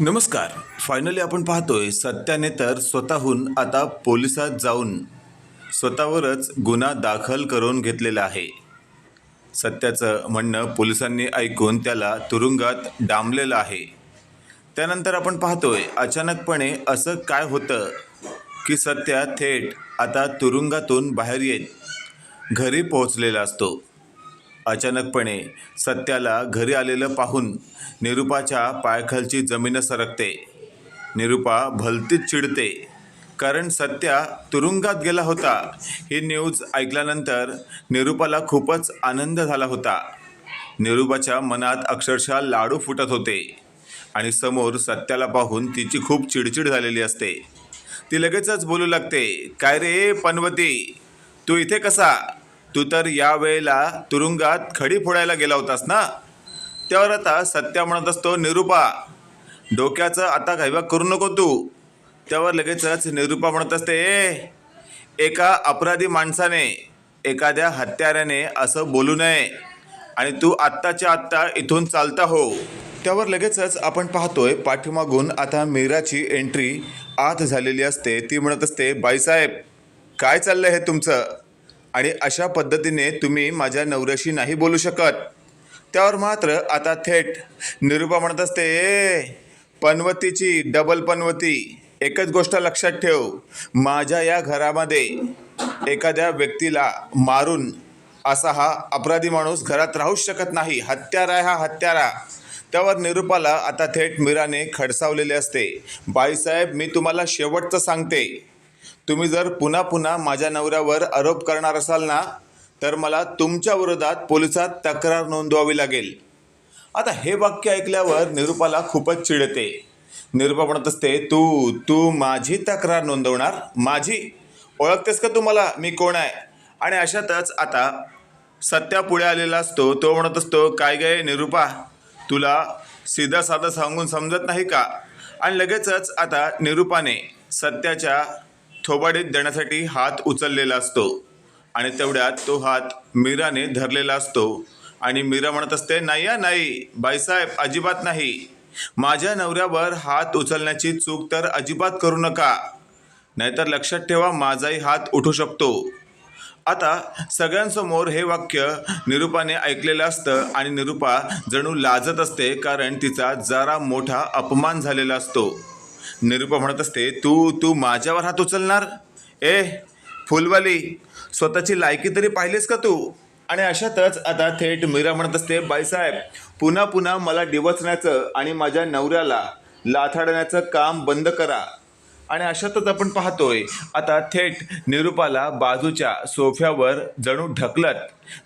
नमस्कार. फायनली आपण पाहतोय सत्याने तर स्वतःहून आता पोलिसात जाऊन स्वतःवरच गुन्हा दाखल करून घेतलेला आहे. सत्याचं म्हणणं पोलिसांनी ऐकून त्याला तुरुंगात डांबलेलं आहे. त्यानंतर आपण पाहतोय अचानकपणे असं काय होतं की सत्या थेट आता तुरुंगातून बाहेर येत घरी पोहोचलेला असतो. अचानकपणे सत्याला घरी आलेलं पाहून निरुपाच्या पायखालची जमीन सरकते. निरुपा भलतीच चिडते. कारण सत्या तुरुंगात गेला होता. ही न्यूज ऐकल्यानंतर निरुपाला खूपच आनंद झाला होता. निरुपाच्या मनात अक्षरशः लाडू फुटत होते. आणि समोर सत्याला पाहून तिची खूप चिडचिड झालेली असते. ती लगेचच बोलू लागते काय रे पनवती? तू इथे कसा? तू तर या वेळेला तुरुंगात खडी फोडायला गेला होतास ना? त्यावर आता सत्या म्हणत असतो निरुपा डोक्याचं आता घाईवा करू नको तू. त्यावर लगेचच निरुपा म्हणत असते ए एका अपराधी माणसाने एखाद्या हत्याऱ्याने असं बोलू नये आणि तू आत्ताच्या आत्ता इथून चालता हो. त्यावर लगेचच आपण पाहतोय पाठीमागून आता मीराची एंट्री आत झालेली असते. ती म्हणत असते बाईसाहेब काय चाललं हे तुमचं? आणि अशा पद्धतीने तुम्ही माझ्या नवऱ्याशी नाही बोलू शकत. त्यावर मात्र आता थेट निरुपा म्हणत असते ए पनवतीची डबल पनवती एकच गोष्ट लक्षात ठेव माझ्या या घरामध्ये एखाद्या व्यक्तीला मारून असा हा अपराधी माणूस घरात राहूच शकत नाही हत्यारा हा हत्यारा. त्यावर निरुपाला आता थेट मीराने खडसावलेले असते बाईसाहेब मी तुम्हाला शेवटचं सांगते तुम्ही जर पुन्हा पुन्हा माझ्या नवऱ्यावर आरोप करणार असाल ना तर मला तुमच्या विरोधात पोलिसात तक्रार नोंदवावी लागेल. आता हे वाक्य ऐकल्यावर निरुपाला खूपच चिडते निरुपा म्हणत असते तू तू माझी तक्रार नोंदवणार? माझी? ओळखतेस का तुम्हाला मी कोण आहे? आणि अशातच आता सत्या पुढे आलेला असतो. तो म्हणत असतो काय गे निरुपा तुला सीधा साधा सांगून समजत नाही का? आणि लगेचच आता निरुपाने सत्याच्या थोबाडीत देण्यासाठी हात उचललेला असतो आणि तेवढ्यात तो हात मीराने धरलेला असतो. आणि मीरा म्हणत असते नाही या नाही बाईसाहेब अजिबात नाही. माझ्या नवऱ्यावर हात उचलण्याची चूक तर अजिबात करू नका. नाहीतर लक्षात ठेवा माझाही हात उठू शकतो. आता सगळ्यांसमोर हे वाक्य निरुपाने ऐकलेलं असतं आणि निरुपा जणू लाजत असते कारण तिचा जरा मोठा अपमान झालेला असतो. निरुपा म्हणत असते तू तू माझ्यावर हात उचलणार? ए फुलवाली स्वतःची लायकी तरी पाहिलीस का तू? आणि अशातच आता थेट मीरा म्हणत असते बाईसाहेब पुन्हा पुन्हा मला डिवचण्याचं आणि माझ्या नवऱ्याला लाथाडण्याचं काम बंद करा. आणि अशातच आपण पाहतोय आता थेट निरुपाला बाजूच्या सोफ्यावर जणू ढकलत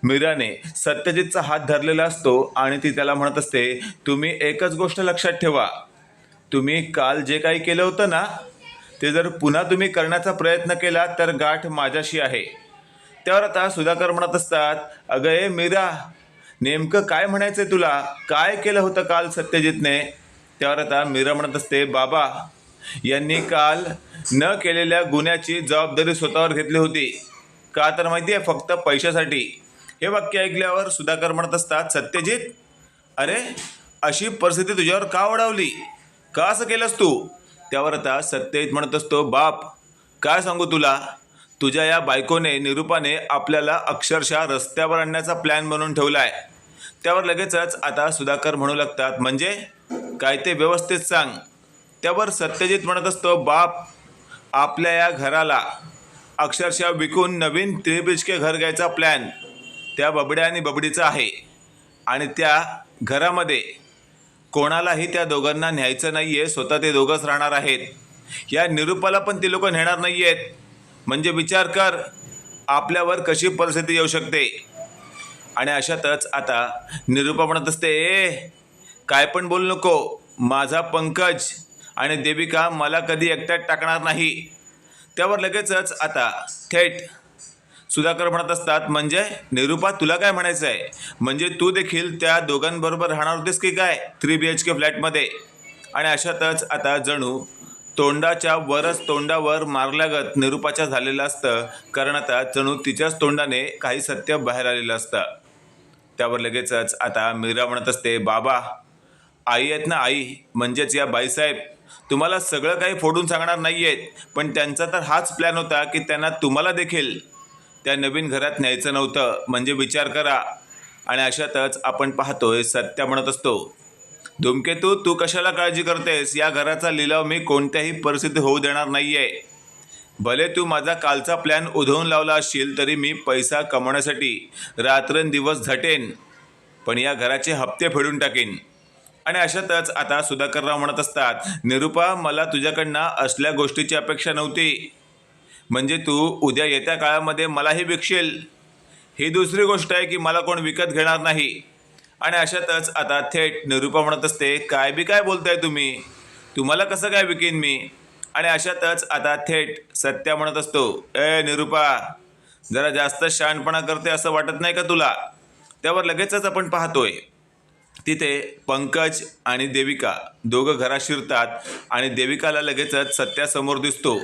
मीराने सत्यजितचा हात धरलेला असतो आणि ती त्याला म्हणत असते तुम्ही एकच गोष्ट लक्षात ठेवा तुम्ही काल जे काही केलं होतं ना ते जर पुन्हा तुम्ही करण्याचा प्रयत्न केला तर गाठ माझ्याशी आहे. त्यावर आता सुधाकर म्हणत असतात अगं ए मीरा नेमकं काय म्हणायचंय तुला? काय केलं होतं काल सत्यजितने? त्यावर आता मीरा म्हणत असते बाबा यांनी काल न केलेल्या गुन्ह्याची जबाबदारी स्वतःवर घेतली होती. का तर माहिती आहे फक्त पैशासाठी. हे वाक्य ऐकल्यावर सुधाकर म्हणत असतात सत्यजित अरे अशी परिस्थिती तुझ्यावर का ओढावली? का असं केलंस तू? त्यावर आता सत्यजित म्हणत असतो बाप काय सांगू तुला? तुझ्या या बायकोने निरूपाने आपल्याला अक्षरशः रस्त्यावर आणण्याचा प्लॅन बनवून ठेवला आहे त्यावर लगेचच आता सुधाकर म्हणू लागतात म्हणजे? काय ते व्यवस्थित सांग. त्यावर सत्यजित म्हणत असतो बाप आपल्या या घराला अक्षरशः विकून नवीन त्रिबिचके घर घ्यायचा प्लॅन त्या बबड्या आणि बबडीचा आहे. आणि त्या घरामध्ये कोणालाही त्या दोघांना न्यायचं नाही आहे स्वतः ते दोघंच राहणार आहेत. या निरूपाला पण ती लोक नेणार नाही आहेत म्हणजे विचार कर आपल्यावर कशी परिस्थिती येऊ शकते. आणि अशातच आता निरूपा म्हणत असते ए काय पण बोलू नको. माझा पंकज आणि देविका मला कधी एकट्यात टाकणार नाही. त्यावर लगेचच आता थेट सुधाकर म्हणत असतात म्हणजे निरूपा तुला काय म्हणायचं आहे म्हणजे तू देखील त्या दोघांबरोबर राहणार होतेस की काय? थ्री बी एच के फ्लॅटमध्ये. आणि अशातच आता जणू तोंडाच्या वरच तोंडावर मारल्यागत निरूपाच्या झालेलं असतं कारण आता जणू तिच्याच तोंडाने काही सत्य बाहेर आलेलं असतं. त्यावर लगेचच आता मीरा म्हणत असते बाबा आई आहेत ना आई म्हणजेच या बाईसाहेब. तुम्हाला सगळं काही फोडून सांगणार नाही आहेत पण त्यांचा तर हाच प्लॅन होता की त्यांना तुम्हाला देखील त्या नवीन घरात न्यायचं नव्हतं म्हणजे विचार करा. आणि अशातच आपण पाहतोय सत्या म्हणत असतो धूमकेतू तू कशाला काळजी करतेस? या घराचा लिलाव मी कोणत्याही परिस्थितीत होऊ देणार नाही आहे भले तू माझा कालचा प्लॅन उधळून लावला असशील तरी मी पैसा कमवण्यासाठी रात्रंदिवस झटेन पण या घराचे हप्ते फेडून टाकेन. आणि अशातच आता सुधाकरराव म्हणत असतात निरुपा मला तुझ्याकडनं असल्या गोष्टीची अपेक्षा नव्हती. म्हणजे तू उद्या येत्या काळामध्ये मलाही विकशील. ही दुसरी गोष्ट आहे की मला कोण विकत घेणार नाही. आणि अशातच आता थेट निरुपा म्हणत असते काय बी काय बोलताय तुम्ही? तुम्हाला कसं काय विकीन मी? आणि अशातच आता थेट सत्या म्हणत असतो ए निरूपा जरा जास्त शहाणपणा करते असं वाटत नाही का तुला? त्यावर लगेचच आपण पाहतोय तिथे पंकज आणि देविका दोघं घरात शिरतात आणि देविकाला लगेचच सत्यासमोर दिसतो.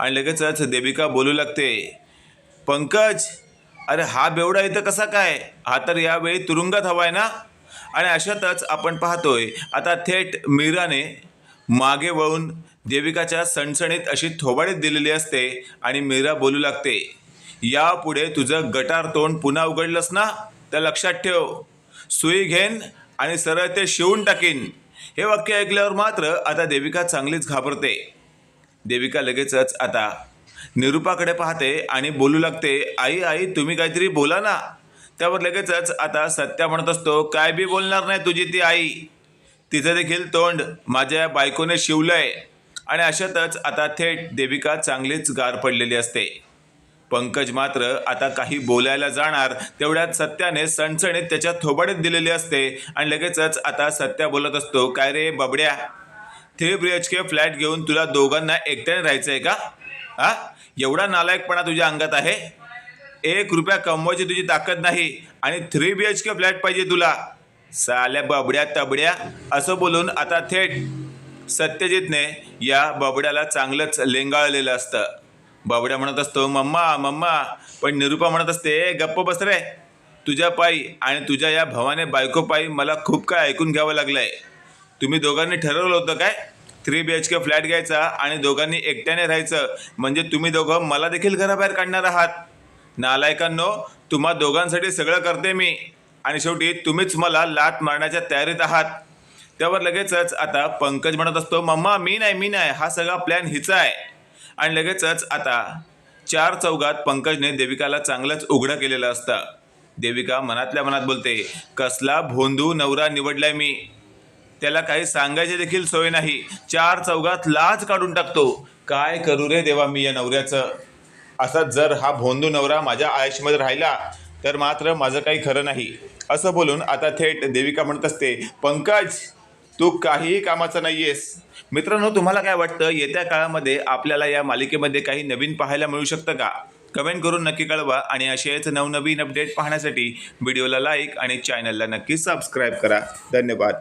आणि लगेचच देविका बोलू लागते. पंकज अरे हा बेवडा इथं कसा काय? हा तर यावेळी तुरुंगात हवाय ना? आणि अशातच आपण पाहतोय आता थेट मीराने मागे वळून देविकाच्या सणसणीत अशी थोबाडीत दिलेली असते आणि मीरा बोलू लागते यापुढे तुझं गटार तोंड पुन्हा उघडलंस ना? तर लक्षात ठेव. सुई घेन आणि सरळ ते शिवून टाकीन. हे वाक्य ऐकल्यावर मात्र आता देविका चांगलीच घाबरते. देविका लगेचच आता निरूपाकडे पाहते आणि बोलू लागते आई आई तुम्ही काहीतरी बोला ना. त्यावर लगेचच आता सत्या म्हणत असतो काय बी बोलणार नाही तुझी ती आई. तिचं देखील तोंड माझ्या बायकोने शिवलंय. आणि अशातच आता थेट देविका चांगलीच गार पडलेली असते. पंकज मात्र आता काही बोलायला जाणार तेवढ्यात सत्याने सणसणीत त्याच्या थोबाडीत दिलेली असते. आणि लगेचच आता सत्या बोलत असतो काय रे बबड्या? Three B H K flat घेऊन तुला दोघांना एकट्याने राहायचं आहे का? हा? एवढा नालायकपणा तुझ्या अंगात आहे? एक रुपया कमवायची तुझी ताकद नाही आणि three B H K flat पाहिजे तुला. साल्या बबड्या तबड्या असं बोलून आता थेट सत्यजितने या बबड्याला चांगलंच लेंगाळलेलं असतं. बबड्या म्हणत असतो मम्मा मम्मा. पण निरुपा म्हणत असते "ए, गप्प बस रे. तुझ्या पायी आणि तुझ्या या भवाने बायको पायी मला खूप काय ऐकून घ्यावं लागलंय. तुम्ही दोघांनी ठरवलं होतं काय? Three B H K flat घ्यायचा आणि दोघांनी एकट्याने राहायचं. म्हणजे तुम्ही दोघं मला देखील घराबाहेर काढणार आहात. नालायकांनो तुम्हा दोघांसाठी सगळं करते मी. आणि शेवटी तुम्हीच मला लात मारण्याच्या तयारीत आहात. त्यावर लगेचच आता पंकज म्हणत असतो मम्मा मी नाही मी नाही. हा सगळा प्लॅन हिचा आहे. आणि लगेचच आता चार चौघात पंकजने देविकाला चांगलंच उघडं केलेलं असतं. देविका मनातल्या मनात बोलते कसला भोंदू नवरा निवडलाय मी. त्याला काही सांगायची देखील सोय नाही. चार चौघात लाज काढून टाकतो. काय करू रे देवा मी या नवऱ्याचं? असा जर हा भोंदू नवरा माझ्या आयुष्यामध्ये राहिला तर मात्र माझं काही खरं नाही. असं बोलून आता थेट देविका म्हणत असते पंकज तू काहीही कामाचा नाहीयेस. मित्रांनो तुम्हाला काय वाटतं? येत्या काळामध्ये आपल्याला या मालिकेमध्ये काही नवीन पाहायला मिळू शकतं का? कमेंट करून नक्की कळवा आणि असेच नवनवीन अपडेट पाहण्यासाठी व्हिडिओला लाईक आणि चॅनलला नक्की सबस्क्राईब करा. धन्यवाद.